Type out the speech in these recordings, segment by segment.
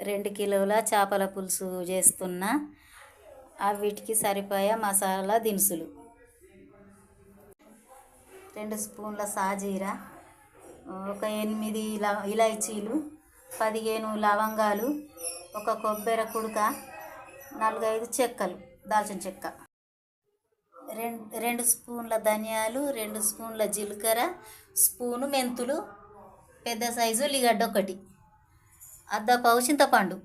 రెండు కిలోల చేపల పులుసు చేస్తున్నా. అవిటికి వీటికి సరిపోయే మసాలా దినుసులు. రెండు స్పూన్ల సాజీరా ఒక ఎనిమిది ఇలా ఇలాచీలు పదిహేను లవంగాలు ఒక కొబ్బరి కుడక నాలుగైదు చెక్కలు దాల్చిన చెక్క. రెండు రెండు స్పూన్ల ధనియాలు రెండు స్పూన్ల జీలకర్ర స్పూను మెంతులు పెద్ద సైజు ఉల్లిగడ్డ ఒకటి. అర్ధ పావు చింతపండు.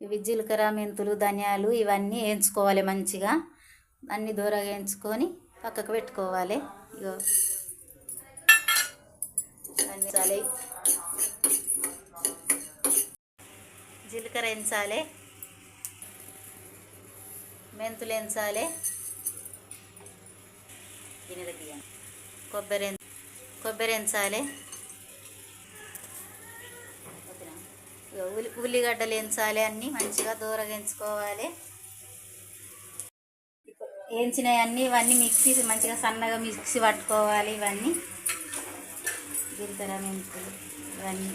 ఇవి జీలకర్ర మెంతులు ధనియాలు ఇవన్నీ వేయించుకోవాలి మంచిగా. అన్ని దూరగా వేయించుకొని పక్కకు పెట్టుకోవాలి. ఇగో. అన్ని చాలి జీలకర్ర వేయించాలి. మెంతులు వేయించాలి. గిన్నెలకి కొబ్బరి కొబ్బరి వేయించాలి ఇగో ఉల్లి ఉల్లిగడ్డలు వేయించాలి అన్నీ మంచిగా దూరగా ఎంచుకోవాలి. వేయించినవి అన్నీ ఇవన్నీ మిక్సీ మంచిగా సన్నగా మిక్సీ పట్టుకోవాలి ఇవన్నీ. జీలకర్ర మెంతులు ఇవన్నీ.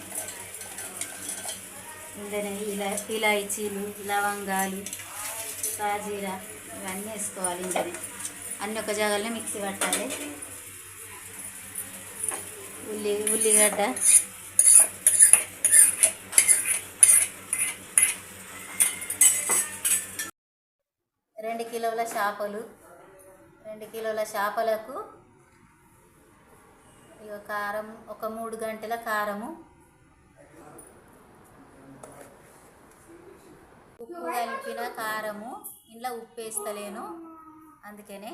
ఇందులో ఇలా ఇలాయచీలు లవంగాలు కాజీరా ఇవన్నీ వేసుకోవాలి ఇందులో అన్ని ఒక జాగాలో మిక్సీ పట్టాలి. ఉల్లి ఉల్లిగడ్డ కిలోల చేపలు రెండు కిలోల చేపలకు ఇక కారం ఒక మూడు గంటల కారము. ఉప్పు కలిపిన కారము. ఇంట్లో ఉప్పు వేస్తలేను అందుకనే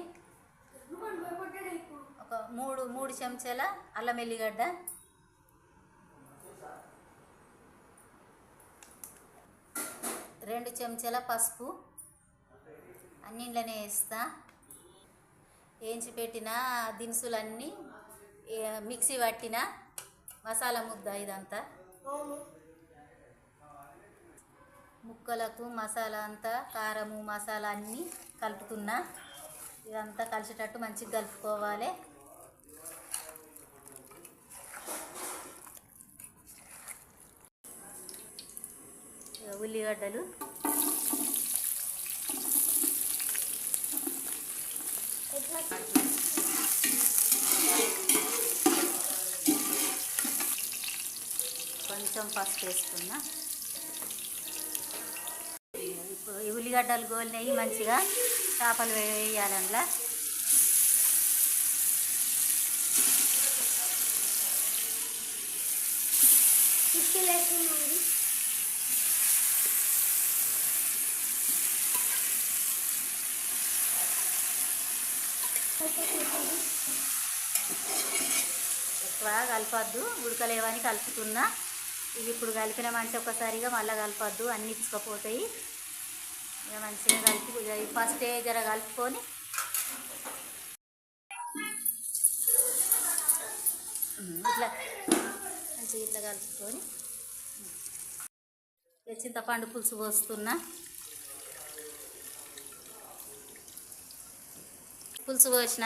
ఒక మూడు మూడు చెంచాల అల్లం వెల్లిగడ్డ రెండు చెంచాల పసుపు. అన్ని ఇంట్లోనే వేస్తా. వేయించి పెట్టిన దినుసులన్నీ మిక్సీ పట్టిన మసాలా ముద్ద ఇదంతా. ముక్కలకు మసాలా అంతా కారము మసాలా అన్నీ కలుపుతున్నా. ఇదంతా కలిసేటట్టు మంచిగా కలుపుకోవాలి. ఉల్లిగడ్డలు కొంచెం పసుపు వేసుకున్నా. ఇప్పుడు ఉల్లిగడ్డలు గోలినవి మంచిగా చేపలు వేయాలి అందులో. ఎక్కువ కలపద్దు. ఉడకలేవని కలుపుతున్నా. ఇవి ఇప్పుడు కలిపిన మంచి ఒకసారిగా మళ్ళీ కలపద్దు. అన్నీ ఇచ్చుకపోతాయి ఇక మంచిగా కలిపి ఫస్ట్ జర కలుపుకొని ఇట్లా మంచిగా ఇట్లా కలుపుకొని చింతపండు పులుసు పోస్తున్నా. పులుసు పోసిన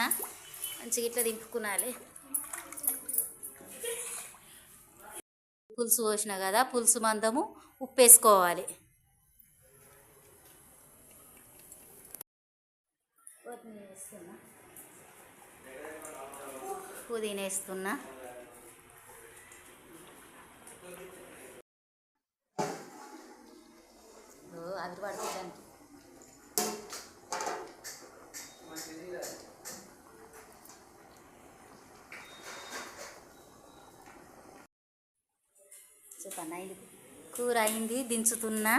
మంచిగా ఇట్లా దింపుకునాలి. పులుసు పోసిన కదా పులుసు మందము ఉప్పు వేసుకోవాలి కొత్తిమీర పుదీనా వేస్తున్నా చెప్పన్నా ఇది కూర అయింది దించుతున్నా.